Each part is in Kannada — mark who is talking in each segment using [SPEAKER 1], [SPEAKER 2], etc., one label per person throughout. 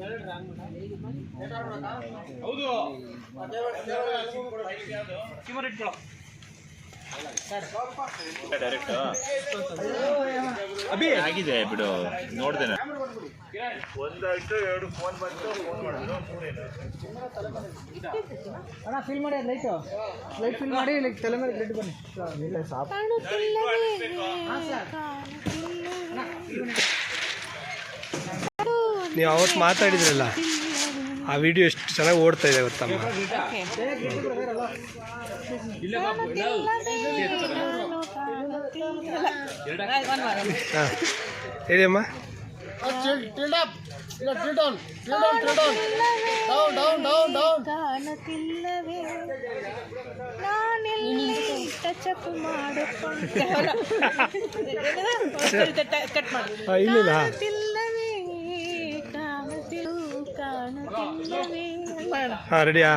[SPEAKER 1] ಡೈರೆಕ್ಟ್ ಆಗಿದೆ ಬಿಡು. ನೋಡಿದೆ ಒಂದಾಯ್ತು ಎರಡು ಫೋನ್ ಬಂತು ಫೋನ್ ಮಾಡಿದ್ರು
[SPEAKER 2] ಅಣ್ಣ ಫಿಲ್ ಮಾಡಿ ಲೈಟ್ ಲೈಟ್ ಫಿಲ್ ಮಾಡಿ ಲೈಕ್ ತಲೆ ಮೇಲೆ ಲೈಟ್ ಬನ್ನಿ. ಇಲ್ಲ ಸಾಪ್
[SPEAKER 3] ನೀವು ಅವತ್ತು ಮಾತಾಡಿದ್ರಲ್ಲ ಆ ವಿಡಿಯೋ ಎಷ್ಟು ಚೆನ್ನಾಗಿ ಓಡ್ತಾ ಇದೆ ಗೊತ್ತಮ್ಮ ಹಾಂ. ಹೇಳಿ ಅಮ್ಮ.
[SPEAKER 4] ಕಾಣುತ್ತಿಲ್ಲವೇ ನಾನೆಲ್ಲಿ ಟಚಪ್ ಮಾಡಿಕೊಂಡೆ ಕಟ್ ಮಾಡಿ.
[SPEAKER 3] ಹಾಂ ಇಲ್ಲ ಹಾಂ ರೆಡಿಯಾ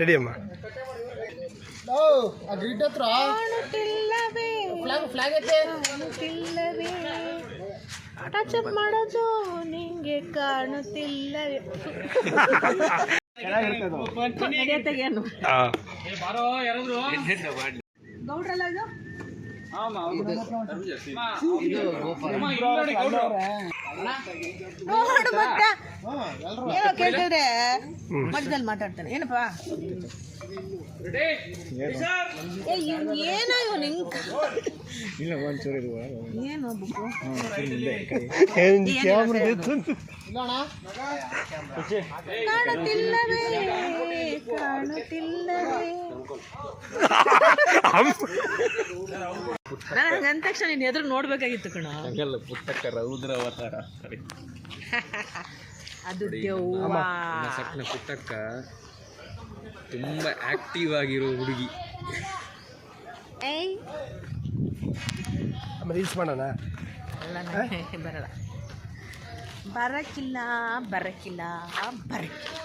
[SPEAKER 3] ರೆಡಿ ಅಮ್ಮ.
[SPEAKER 4] ಕಾಣುತ್ತಿಲ್ಲವೇ? ಕಾಣುತ್ತಿಲ್ಲವೇ? ಟಚಪ್ ಮಾಡೋದು ನಿಂಗೆ ಕಾಣುತ್ತಿಲ್ಲವೇ? ಗೌಡ್ರಲ್ಲ ಇದು? ನೋಡು ಮತ್ತೆ ಏನೋ ಕೇಳ್ತಿದ್ರೆ ಮಧ್ಯದಲ್ಲಿ ಮಾತಾಡ್ತಾನೆ ಏನಪ್ಪ ಏ, ಇವ್ನ್ ಏನೋ ಇವ್ನು ಹಿಂಗ್ ಏನು ಬುಕ್ಕು ಕಾಣುತ್ತಿಲ್ಲವೇ ಕಾಣುತ್ತಿಲ್ಲವೇ ನಾನು ಹಂಗಂದ ತಕ್ಷಣ ನೀನು ಎದುರು ನೋಡ್ಬೇಕಾಗಿತ್ತು ಕಣ.
[SPEAKER 1] ಪುಸ್ತಕ ರೌದ್ರ ಅವತಾರ.
[SPEAKER 4] ಅದು ದೆವ್ವ.
[SPEAKER 5] ಸಕ್ನ ಪುಟ್ಟಕ್ಕ ತುಂಬ ಆಕ್ಟಿವ್ ಆಗಿರೋ ಹುಡುಗಿ.
[SPEAKER 4] ಏಯ್.
[SPEAKER 3] ಅಮ್ಮ ರೀಲ್ಸ್ ಮಾಡೋಣ?
[SPEAKER 4] ಅಲ್ಲ ನನಗೆ ಬರಲ್ಲ. ಬರಕ್ಕಿಲ್ಲ ಬರಕ್ಕಿಲ್ಲ ಬರಕ್ಕಿಲ್ಲ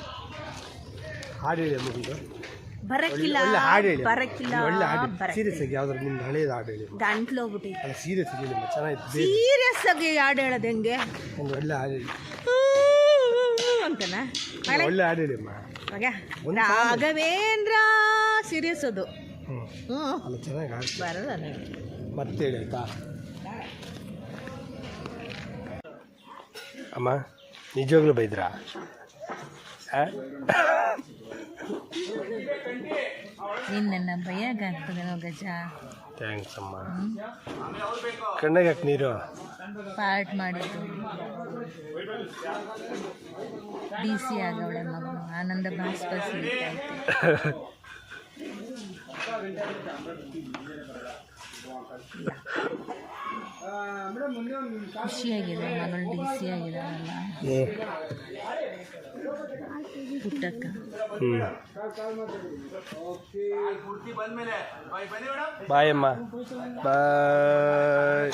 [SPEAKER 3] ಹಾಡು ಹೇಳಿ ಅಮ್ಮ ಒಂದು
[SPEAKER 4] ಬರಕ್ಕಿಲ್ಲ
[SPEAKER 3] ಒಳ್ಳೆ ಹಾಡು ಹೇಳಿ
[SPEAKER 4] ಬರಕ್ಕಿಲ್ಲ
[SPEAKER 3] ಒಳ್ಳೆ ಹಾಡು ಸೀರಿಯಸ್ ಆಗಿ ಯಾವ್ದಾರು ನಿಮ್ದು ಹಳೇದು ಹಾಡು ಹೇಳಿ.
[SPEAKER 4] ಗಂಟ್ಲು ಹೋಗ್ಬಿಟ್ಟು.
[SPEAKER 3] ಅಲ್ಲ ಸೀರಿಯಸ್ ಆಗಿ ನಿಮ್ಮ ಚೆನ್ನಾಗಿತ್ತು.
[SPEAKER 4] ಸೀರಿಯಸ್ ಆಗಿ ಹಾಡು ಹೇಳೋದು ಹೆಂಗೆ?
[SPEAKER 3] ಒಂದು ಒಳ್ಳೆ ಹಾಡು ಹೇಳಿ.
[SPEAKER 4] ಅಂತನ?
[SPEAKER 3] ಒಳ್ಳೆ ಹಾಡು ಹೇಳಿ ಅಮ್ಮ.
[SPEAKER 4] ರಾಘವೇಂದ್ರ ಸೀರಿಯಸ್ ಅದು
[SPEAKER 3] ಹ್ಞೂ
[SPEAKER 4] ಹ್ಞೂ
[SPEAKER 3] ಅಲ್ಲ ಚೆನ್ನಾಗಿ ಹಾಡು
[SPEAKER 4] ಬರಲ್ಲ ನನಗೆ
[SPEAKER 3] ಮತ್ತೆ ಹೇಳಿ ಆಯ್ತಾ? ಅಮ್ಮ ನಿಜವಾಗ್ಲೂ ಬೈದ್ರಾ? ಆ?
[SPEAKER 4] ನೀನು ನನ್ನ ಭಯಾಗಾಗ್ತದೇನೋ ಗಜ.
[SPEAKER 3] ಥ್ಯಾಂಕ್ಸ್ ಅಮ್ಮ. ಕಣ್ಣಾಗ ಯಾಕೆ ನೀರು.
[SPEAKER 4] ಪಾರ್ಟ್ ಮಾಡಿದ್ದು. ಡಿ ಸಿ ಆಗವಳೆ ಮಗು ಆನಂದ ಸಿಗ್ತಾಯಿತ್ತು ಖುಷಿಯಾಗಿದೆ ಮಗಳು ಡಿ ಸಿ ಆಗಿದಾಳಲ್ಲ
[SPEAKER 3] ಹ್ಞೂ
[SPEAKER 4] ಪುಟ್ಟಕ್ಕ
[SPEAKER 3] ಹ್ಞೂ ಬಾಯ್ ಅಮ್ಮ. ಬಾಯ್.